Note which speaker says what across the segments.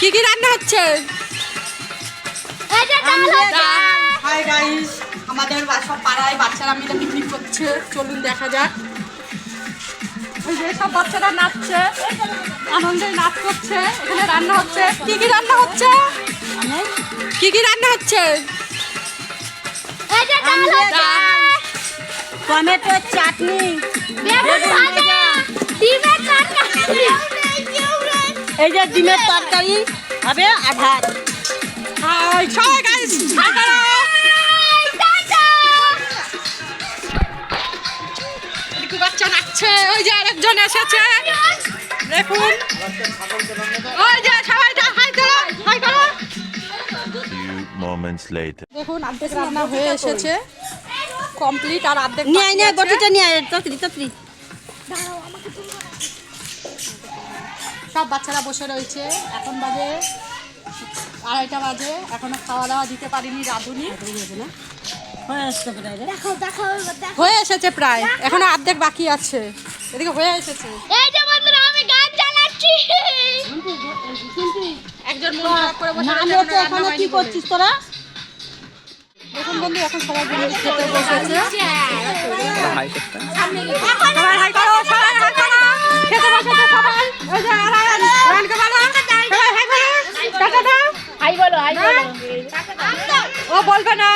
Speaker 1: কি কি রান্না হচ্ছে? হাই গাইস আমাদের সব পাড়ায় বাচ্চারা মিলে পিকনিক করছে। চলুন দেখা যাক। সব বাচ্চারা নাচছে আনন্দে নাচ করছে এখানে রান্না হচ্ছে। কি কি রান্না হচ্ছে? কি কি রান্না হচ্ছে?
Speaker 2: টমেটো চাটনি। এই যে ডিমের তরকারি হবে
Speaker 1: সবাই গাইস বাচ্চা নাচছে ওই যে আরেকজন এসেছে। দেখুন। ওই যে সবাই হাই করো হাই করো।
Speaker 3: few moments later.
Speaker 1: দেখুন অর্ধেক রান্না হয়ে এসেছে। কমপ্লিট আর অর্ধেক
Speaker 2: নিয়ে নিয়ে। বটিটা নিয়ে আয় ততরি ততরি
Speaker 1: সব বাচ্চারা বসে রয়েছে। এখন বাজে আড়াইটা বাজে। এখনও খাওয়া দাওয়া দিতে পারিনি রাঁধুনি।
Speaker 2: হয়ে।
Speaker 1: হয়ে এসেছে প্রায়। এখনও অর্ধেক বাকি আছে। এদিকে হয়ে এসেছে। একজন মন
Speaker 2: এখনও
Speaker 1: এখানে
Speaker 2: কি করছিস তোরা?
Speaker 1: দেখুন বন্ধু এখন সবাই মিলে খেতে বসেছে। বলো
Speaker 4: বলো
Speaker 1: ও বলবে না।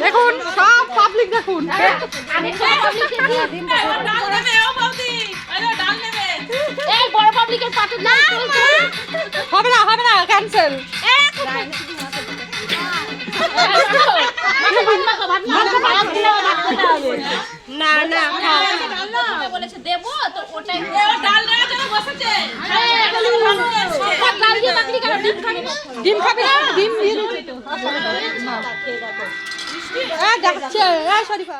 Speaker 1: দেখুন। সব পাবলিক দেখুন। হবে না হবে না। ক্যান্সেল। না না
Speaker 4: বলেছে দেবো তো ওটাই ডাল বসেছে ডিম খাবে
Speaker 1: ডিম দিয়ে দিচ্ছি এ, শরীফা।